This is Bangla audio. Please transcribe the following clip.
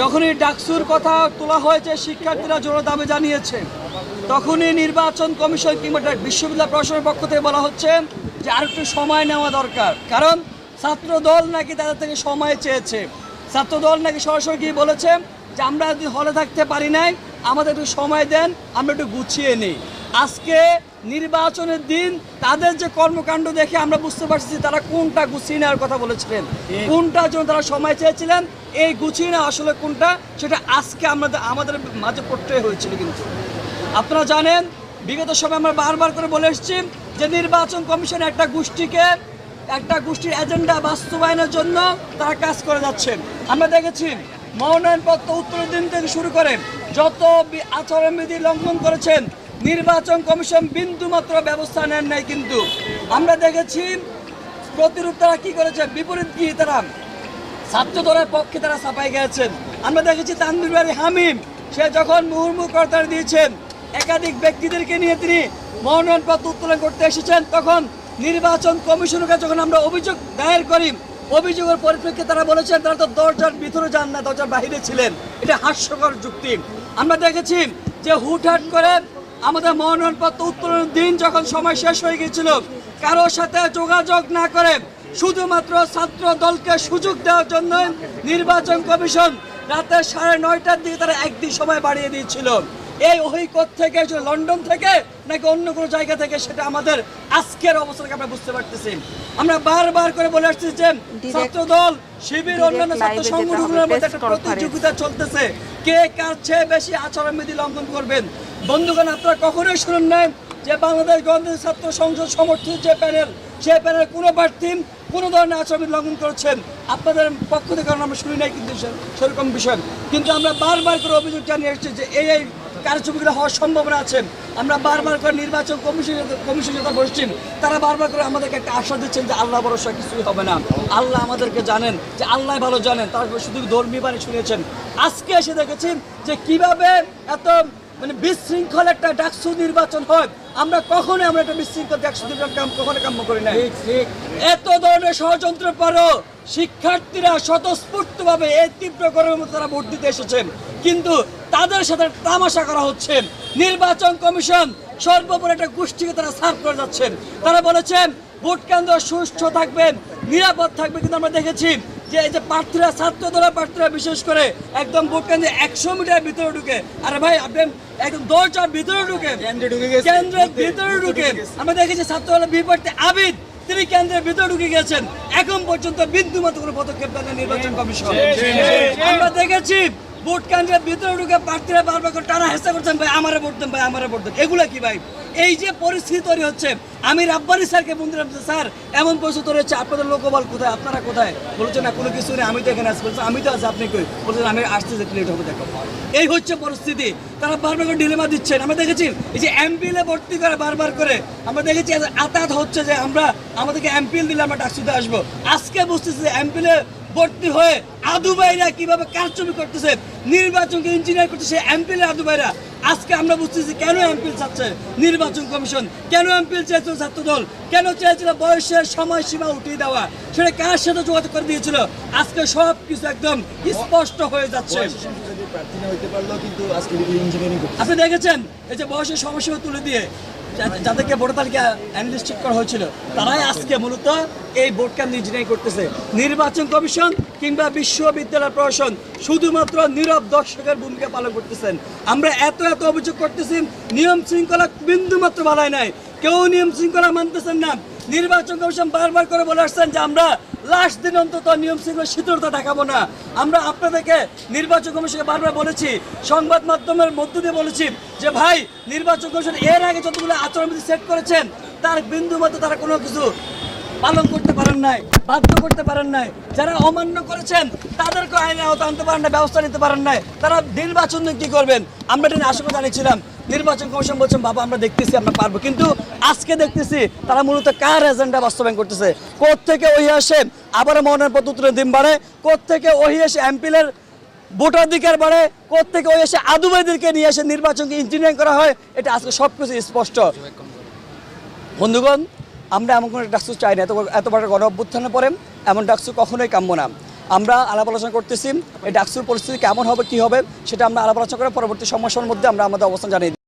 যখনই ডাকসুর কথা তোলা হয়েছে, শিক্ষার্থীরা জোর দাবি জানিয়েছে। তখনই নির্বাচন কমিশন কিংবা বিশ্ববিদ্যালয় প্রশাসনের পক্ষ থেকে বলা হচ্ছে যে আর একটু সময় নেওয়া দরকার। কারণ ছাত্র দল নাকি তাদের থেকে সময় চেয়েছে। ছাত্র দল নাকি সরাসরি বলেছে যে আমরা যদি হলে থাকতে পারি নাই আমাদের একটু সময় দেন আমরা একটু গুছিয়ে নিই। আজকে নির্বাচনের দিন তাদের যে কর্মকাণ্ড দেখে আমরা বুঝতে পারছি যে তারা কোনটা গুছিয়ে নেওয়ার কথা বলেছিলেন। কোনটার জন্য তারা সময় চেয়েছিলেন এই গুছিয়ে নেওয়া আসলে কোনটা সেটা আজকে আমাদের আমাদের মাঝে পড়তে হয়েছিল কিন্তু। আপনারা জানেন বিগত সময় আমরা বারবার করে বলে এসেছি যে নির্বাচন কমিশন একটা গোষ্ঠীকে একটা গোষ্ঠীর এজেন্ডা বাস্তবায়নের জন্য তারা কাজ করে যাচ্ছে। আমরা দেখেছি মনোনয়নপত্র উত্তরের দিন থেকে শুরু করে যত আচরণবিধি লঙ্ঘন করেছেন, নির্বাচন কমিশন বিন্দু মাত্র ব্যবস্থা নেন নাই কিন্তু। আমরা দেখেছি প্রতিরূপ তারা কি করেছে? বিপরীত কি তারা? ছাত্র দলের পক্ষে তারা ছাপাই গেছেন। আমরা দেখেছি তানবির বাড়ি হামিম, সে যখন মুহুর্মুহ করতার দিয়েছেন, একাধিক ব্যক্তিদেরকে নিয়ে তিনি মনোনয়নপত্র উত্তোলন করতে এসেছেন। তখন নির্বাচন কমিশনের কাছে যখন আমরা অভিযোগ দায়ের করি অভিযোগের পরিপ্রেক্ষিতে তারা বলেছেন তারা তো দরজার ভিতরে যান না দরজার বাইরে ছিলেন। এটা হাস্যকর যুক্তি। আমরা দেখেছি যে হুটহাট করে আমাদের মনোনয়নপত্র উত্তোলনের দিন যখন সময় শেষ হয়ে গিয়েছিল, কারোর সাথে যোগাযোগ না করে শুধুমাত্র ছাত্র দলকে সুযোগ দেওয়ার জন্য নির্বাচন কমিশন রাতে সাড়ে নয়টার দিকে তারা একদিন সময় বাড়িয়ে দিয়েছিল। এই অহিকত থেকে লন্ডন থেকে নাকি অন্য কোনো জায়গা থেকে? সেটা আমাদের আজকের অবস্থাকে আমরা বুঝতে পারতেছি। আমরা বারবার করে বলে আসছি যে ছাত্র দল শিবির অন্যান্য ছাত্র সংগঠনগুলোর মধ্যে একটা প্রতিযোগিতা চলতেছে। কে কার চেয়ে বেশি আচরণবিধি লঙ্ঘন করবেন? বন্ধুগণ আপনারা কখনোই শুনুন নাই যে বাংলাদেশ গণতান্ত্রিক ছাত্র সংসদ সমর্থিত যে প্যানেল সেই প্যানেল কোনো প্রার্থী কোনো ধরনের আচরণবিধি লঙ্ঘন করেছেন? আপনাদের পক্ষ থেকে কারণ আমরা শুনি নাই কিন্তু সেরকম বিষয়। কিন্তু আমরা বারবার করে অভিযোগ জানিয়ে এসেছি যে এই কারচুপিগুলো হওয়ার সম্ভাবনা আছে। আমরা বারবার করে নির্বাচন কমিশন কমিশন যেটা বসছেন তারা বারবার করে আমাদেরকে একটা আশা দিচ্ছেন যে আল্লাহ ভরসা কিছুই হবে না। আল্লাহ আমাদেরকে জানেন যে আল্লাহ ভালো জানেন তারপর শুধু ধর্মীয় বাণী শুনেছেন। আজকে এসে দেখেছেন যে কীভাবে এত মানে বিশৃঙ্খল একটা ডাকসু নির্বাচন হয়। আমরা কখনোই আমরা একটা বিশৃঙ্খল ডাকসু নির্বাচন কাম- কখনো কাম্য করি না এত ধরনের ষড়যন্ত্রের পরও শিক্ষার্থীরা স্বতঃস্ফূর্তভাবে এই তীব্র গরমের মধ্যে তারা ভোট দিতে এসেছেন। কিন্তু তাদের সাথে তামাশা করা হচ্ছে। নির্বাচন কমিশন সর্বোপরি একটা গোষ্ঠীকে তারা সার্ভ করে যাচ্ছেন তারা বলেছেন ভোট কেন্দ্র সুষ্ঠু থাকবেন নিরাপদ থাকবে। কিন্তু আমরা দেখেছি যে এই যে প্রার্থীরা ছাত্র দলের প্রার্থীরা বিশেষ করে একদম ভোট কেন্দ্রে একশো মিটার ভিতরে ঢুকে। আরে ভাই আপনি একদম দরজার ভিতরে ঢুকে। কেন্দ্রের ভিতরে ঢুকে। আমরা দেখেছি ছাত্র দলের বিপরীতে আবিদ তিনি কেন্দ্রের ভিতরে ঢুকে গেছেন। এখন পর্যন্ত বিন্দু মতো কোনো পদক্ষেপ নেন নির্বাচন কমিশন। আমরা দেখেছি ভোট কেন্দ্রের ভিতরে ঢুকে প্রার্থীরা বারবার করে টানা হেসা করছেন ভাই আমারে ভোট দেন ভাই আমারে ভোট দেন। এগুলো কি ভাই? এই যে পরিস্থিতি তৈরি হচ্ছে আমি রাব্বানি স্যারকে বন্ধু স্যার এমন পরিস্থিতি তৈরি হচ্ছে আপনাদের লোকবল কোথায় আপনারা কোথায়? বলছেন না কোনো কিছু নেই আমি তো এখানে আসছি বলছেন, আমি তো আছি আপনি কই? বলছেন আমি আসতে যেতে লেট হবে দেখো। এই হচ্ছে পরিস্থিতি। তারা বারবার করে ডিলেমা দিচ্ছেন আমরা দেখেছি এই যে এমপিলে ভর্তি করে বারবার করে আমরা দেখেছি আতাত হচ্ছে যে আমরা আমাদেরকে এমপিল দিলে আমরা ডাকসুতে আসব। আজকে বুঝতেছি যে এমপিলে ভর্তি হয়ে আদুবাইরা কীভাবে কারচুপি করতেছে, নির্বাচনকে ইঞ্জিনিয়ার করতেছে এমপিলে আদুবাইরা আজকে আমরা বুঝতেছি কেন এমপিল চাচ্ছে নির্বাচন কমিশন, কেন এমপিল চেয়েছিল ছাত্র দল কেন চেয়েছিল বয়সের সময়সীমা উঠিয়ে দেওয়া, সেটা কার সাথে যোগাযোগ করে দিয়েছিল? আজকে সব কিছু একদম স্পষ্ট হয়ে যাচ্ছে। আপনি দেখেছেন এই যে বয়সের সমস্যা তুলে দিয়ে যাদেরকে ভোটার তালিকা অ্যানালিস্ট করা হয়েছিল, তারাই আজকে মূলত এই ভোট ক্যাম্প ইঞ্জিনিয়ারিং করতেছে। নির্বাচন কমিশন কিংবা বিশ্ববিদ্যালয় প্রশাসন শুধুমাত্র নীরব দর্শকের ভূমিকা পালন করতেছেন। আমরা এত এত অভিযোগ করতেছি, নিয়ম শৃঙ্খলা বিন্দু মাত্র বাড়ায় নাই। কেউ নিয়ম শৃঙ্খলা মানতেছেন না। নির্বাচন কমিশন বারবার করে বলে আসছেন যে আমরা লাস্ট দিন অন্তত নিয়ম শৃঙ্খলা শীতলতা দেখাবো না। আমরা আপনাদেরকে নির্বাচন কমিশনকে বারবার বলেছি, সংবাদ মাধ্যমের মধ্য দিয়ে বলেছি যে ভাই, নির্বাচন কমিশন এর আগে যতগুলো আচরণবিধি সেট করেছেন, তার বিন্দু মতো তারা কোনো কিছু পালন করতে পারেন নাই, বাধ্য করতে পারেন নাই। যারা অমান্য করেছেন, তাদেরকে আইনে আওতা আনতে পারেন না ব্যবস্থা নিতে পারেন নাই। তারা নির্বাচন কি করবেন? আমরা এটা আশঙ্কা জানিয়েছিলাম। নির্বাচন কমিশন বলছেন, বাবা, আমরা দেখতেছি, আমরা পারব। কিন্তু আজকে দেখতেছি, তারা মূলত কার এজেন্ডা বাস্তবায়ন করতেছে? থেকে ওই আসে? আবার মনোনয়ন পত্র উত্তরের দিন বাড়ে। থেকে ওই এসে এমপিলের ভোটাধিকার বাড়ে? থেকে ওই এসে আদুবাইদেরকে নিয়ে এসে নির্বাচনকে ইঞ্জিনিয়ারিং করা হয়? এটা আজকে সব কিছু স্পষ্ট। বন্ধুগণ আমরা এমন কোনো ডাকসু চাই না, এত এত বড় গণ অভ্যুত্থানের পরে এমন ডাকসু কখনোই কাম্য না আমরা আলাপ আলোচনা করতেছি, এই ডাকসুর পরিস্থিতি কেমন হবে, কি হবে, সেটা আমরা আলাপ আলোচনা করে পরবর্তী সমস্যার মধ্যে আমরা আমাদের অবস্থান জানিয়ে।